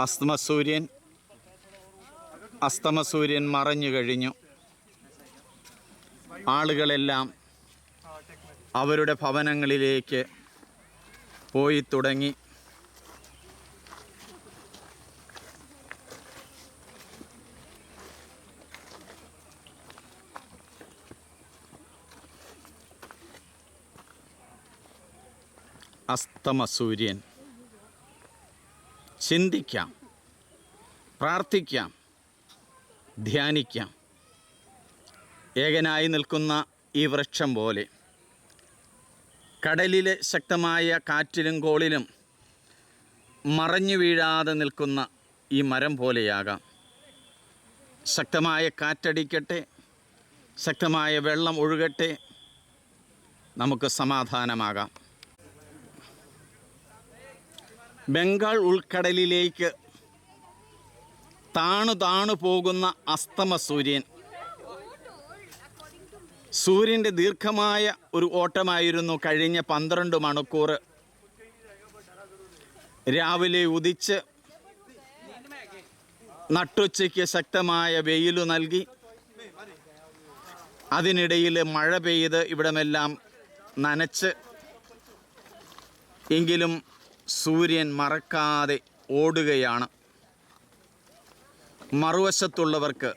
അസ്തമസൂര്യൻ അസ്തമസൂര്യൻ മറഞ്ഞു കഴിഞ്ഞു. ആളുകളെല്ലാം അവരുടെ ഭവനങ്ങളിലേക്ക് പോയി തുടങ്ങി. അസ്തമസൂര്യൻ ചിന്തിക്കാം പ്രാർത്ഥിക്കാം ധ്യാനിക്കാം. ഏകനായി നിൽക്കുന്ന ഈ വൃക്ഷം പോലെ കടലിലെ ശക്തമായ കാറ്റിലും കോളിലും മറഞ്ഞു വീഴാതെ നിൽക്കുന്ന ഈ മരം പോലെയാകാം. ശക്തമായ കാറ്റടിക്കട്ടെ ശക്തമായ വെള്ളം ഒഴുകട്ടെ നമുക്ക് സമാധാനമാകാം. ബംഗാൾ ഉൾക്കടലിലേക്ക് താണു താണു പോകുന്ന അസ്തമ സൂര്യൻ. സൂര്യന്റെ ദീർഘമായ ഒരു ഓട്ടമായിരുന്നു കഴിഞ്ഞ പന്ത്രണ്ട് മണിക്കൂർ. രാവിലെ ഉദിച്ച് നട്ടുച്ചയ്ക്ക് ശക്തമായ വെയിലു നൽകി. അതിനിടയിൽ മഴ പെയ്ത് ഇവിടമെല്ലാം നനച്ച്. എങ്കിലും സൂര്യൻ മറക്കാതെ ഓടുകയാണ്. മറുവശത്തുള്ളവർക്ക്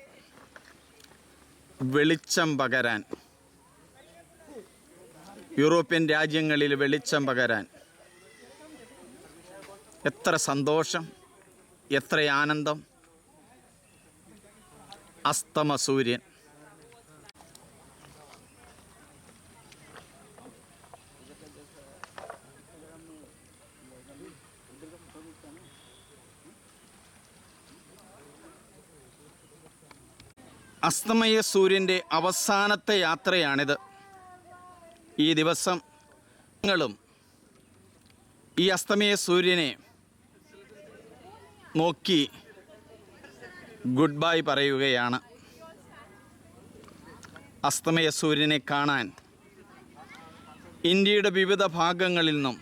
വെളിച്ചം പകരാൻ. യൂറോപ്യൻ രാജ്യങ്ങളിൽ വെളിച്ചം പകരാൻ. എത്ര സന്തോഷം എത്ര ആനന്ദം. അസ്തമ സൂര്യൻ. അസ്തമയ സൂര്യന്റെ അവസാനത്തെ യാത്രയാണിത്. ഈ ദിവസം നിങ്ങളും ഈ അസ്തമയ സൂര്യനെ നോക്കി ഗുഡ് ബൈ പറയുകയാണ്. അസ്തമയ സൂര്യനെ കാണാൻ ഇന്ത്യയുടെ വിവിധ ഭാഗങ്ങളിൽ നിന്നും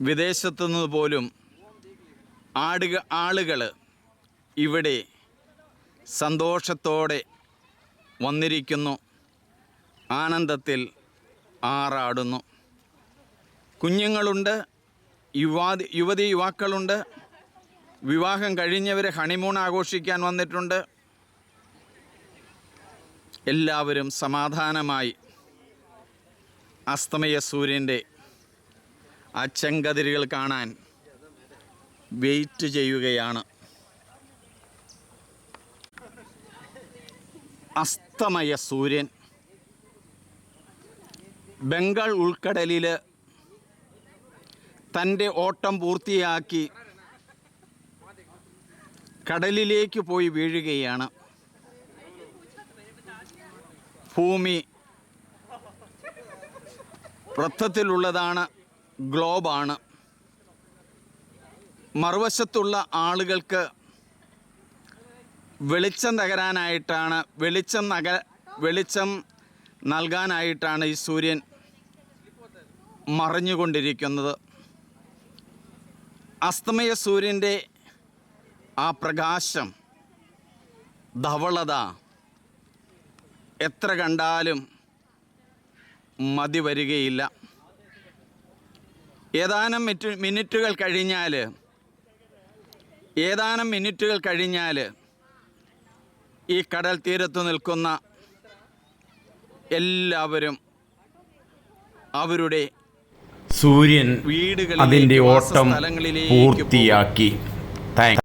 വിദേശത്തു നിന്ന് പോലും ആടുക ആളുകൾ ഇവിടെ സന്തോഷത്തോടെ വന്നിരിക്കുന്നു. ആനന്ദത്തിൽ ആറാടുന്നു. കുഞ്ഞുങ്ങളുണ്ട് യുവാതി യുവതി യുവാക്കളുണ്ട്. വിവാഹം കഴിഞ്ഞവർ ഹണിമൂൺ ആഘോഷിക്കാൻ വന്നിട്ടുണ്ട്. എല്ലാവരും സമാധാനമായി. അസ്തമയ സൂര്യന്റെ ആ ചെങ്കതിരുകൾ കാണാൻ വെയിറ്റ് ചെയ്യുകയാണ്. അസ്തമയ സൂര്യൻ. ബംഗാൾ ഉൾക്കടലിൽ തന്റെ ഓട്ടം പൂർത്തിയാക്കി കടലിലേക്ക് പോയി വീഴുകയാണ്. ഭൂമി വൃത്തത്തിലുള്ളതാണ് ഗ്ലോബാണ് മറുവശത്തുള്ള ആളുകൾക്ക് വെളിച്ചം തകരാനായിട്ടാണ് വെളിച്ചം നഗ വെളിച്ചം നൽകാനായിട്ടാണ് ഈ സൂര്യൻ മറഞ്ഞുകൊണ്ടിരിക്കുന്നത്. അസ്തമയ സൂര്യന്റെ ആ പ്രകാശം ധവളത എത്ര കണ്ടാലും മതി വരികയില്ല. ഏതാനും മിനിറ്റുകൾ കഴിഞ്ഞാൽ ഏതാനും മിനിറ്റുകൾ കഴിഞ്ഞാൽ ഈ കടൽ തീരത്ത് നിൽക്കുന്ന എല്ലാവരും അവരുടെ സൂര്യൻ വീടുകൾ അതിന്റെ ഓട്ടം പൂർത്തിയാക്കി. താങ്ക്